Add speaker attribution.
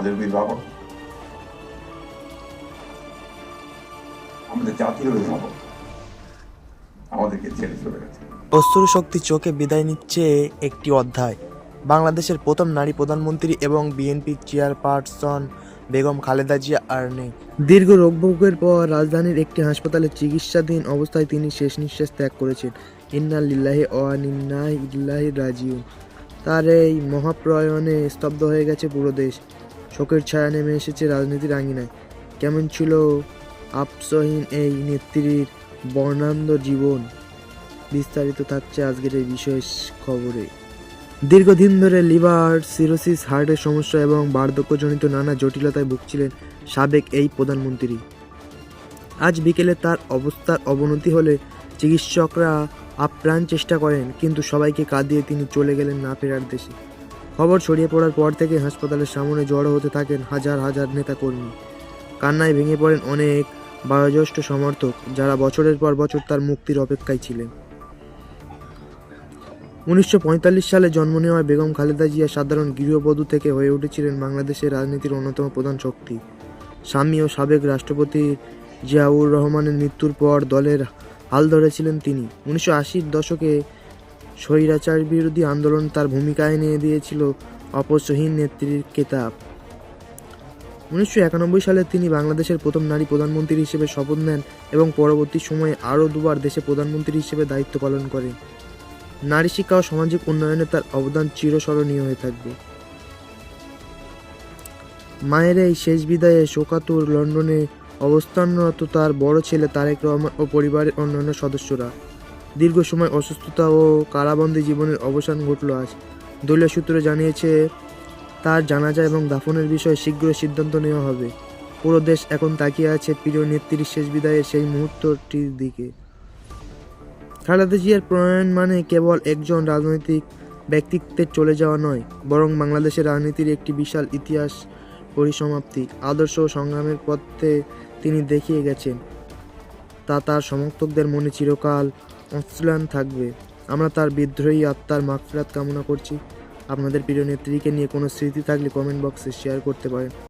Speaker 1: আমাদের অভিভাবক আমাদের জাতির অভিভাবক আমাদেরকে ছেড়ে চলে গেছে।
Speaker 2: অস্ত্র শক্তি চোখে বিদায় নিচ্ছে একটি অধ্যায়। বাংলাদেশের প্রথম নারী প্রধানমন্ত্রী এবং বিএনপি চেয়ারপারসন বেগম খালেদা জিয়া আর নেই। দীর্ঘ রোগভোগের পর রাজধানীর একটি হাসপাতালে চিকিৎসাধীন অবস্থায় তিনি শেষ নিঃশ্বাস ত্যাগ করেছেন। ইন্না লিল্লাহি ওয়ানিন্না ইল্লাহি রাজিউন। তার এই মহাপ্রয়াণে স্তব্ধ হয়ে গেছে পুরো দেশ। শোকের ছায়া নেমে এসেছে রাজনীতির আঙিনায়। কেমন ছিল আপসহীন এই নেত্রীর বর্ণান্ধ জীবন? বিস্তারিত থাকছে আজকের এই বিশেষ খবরে। দীর্ঘদিন ধরে লিভার সিরোসিস, হার্টের সমস্যা এবং বার্ধক্যজনিত নানা জটিলতায় ভুগছিলেন সাবেক এই প্রধানমন্ত্রী। আজ বিকেলে তার অবস্থার অবনতি হলে চিকিৎসকরা আপ্রাণ চেষ্টা করেন, কিন্তু সবাইকে কাঁদিয়ে তিনি চলে গেলেন না ফেরার দেশে। খবর ছড়িয়ে পড়ার পর থেকে হাসপাতালের সামনে জড়ো হতে থাকেন হাজার হাজার নেতাকর্মী। কান্নায় ভেঙে পড়েন অনেক বয়োজ্যেষ্ঠ সমর্থক যারা বছরের পর বছর তার মুক্তির অপেক্ষায় ছিলেন। উনিশশো পঁয়তাল্লিশ সালে জন্ম নেওয়া বেগম খালেদা জিয়া সাধারণ গৃহবধূ থেকে হয়ে উঠেছিলেন বাংলাদেশের রাজনীতির অন্যতম প্রধান শক্তি। স্বামী ও সাবেক রাষ্ট্রপতি জিয়াউর রহমানের মৃত্যুর পর দলের হাল ধরেছিলেন তিনি। উনিশশো দশকে স্বৈরাচার বিরোধী আন্দোলন তার ভূমিকায় নিয়ে দিয়েছিল অপসহীন নেত্রীর কেতাব। উনিশশো একানব্বই সালে তিনি বাংলাদেশের প্রথম নারী প্রধানমন্ত্রী হিসেবে শপথ নেন এবং পরবর্তী সময়ে আরও দুবার দেশে প্রধানমন্ত্রী হিসেবে দায়িত্ব পালন করেন। নারী শিক্ষা ও সামাজিক উন্নয়নে তার অবদান চিরস্মরণীয় হয়ে থাকবে। মায়ের এই শেষ বিদায়ে শোকাতুর লন্ডনে অবস্থানরত তার বড় ছেলে তারেক রহমান ও পরিবারের অন্যান্য সদস্যরা দীর্ঘ সময় অসুস্থতা ও কারাবন্দী জীবনের অবসান ঘটল আজ। দলীয় সূত্র জানিয়েছে, তার জানাজা এবং দাফনের বিষয়ে শীঘ্রই সিদ্ধান্ত নেওয়া হবে। পুরো দেশ এখন তাকিয়ে আছে প্রিয় নেত্রীর শেষ বিদায়ের সেই মুহূর্তটির দিকে। খালেদা জিয়ার প্রণয়ন মানে কেবল একজন রাজনৈতিক ব্যক্তিত্বের চলে যাওয়া নয়, বরং বাংলাদেশের রাজনীতির একটি বিশাল ইতিহাস পরিসমাপ্তি, আদর্শ সংগ্রামের পথে তিনি দেখিয়ে গেছেন। তা তার সমর্থকদের মনে চিরকাল অশ্লান থাকবে। আমরা তার বিদ্রোহী আত্মার মাগফিরাত কামনা করছি। আপনাদের প্রিয় নেত্রীকে নিয়ে কোনো স্মৃতি থাকলে কমেন্ট বক্সে শেয়ার করতে পারেন।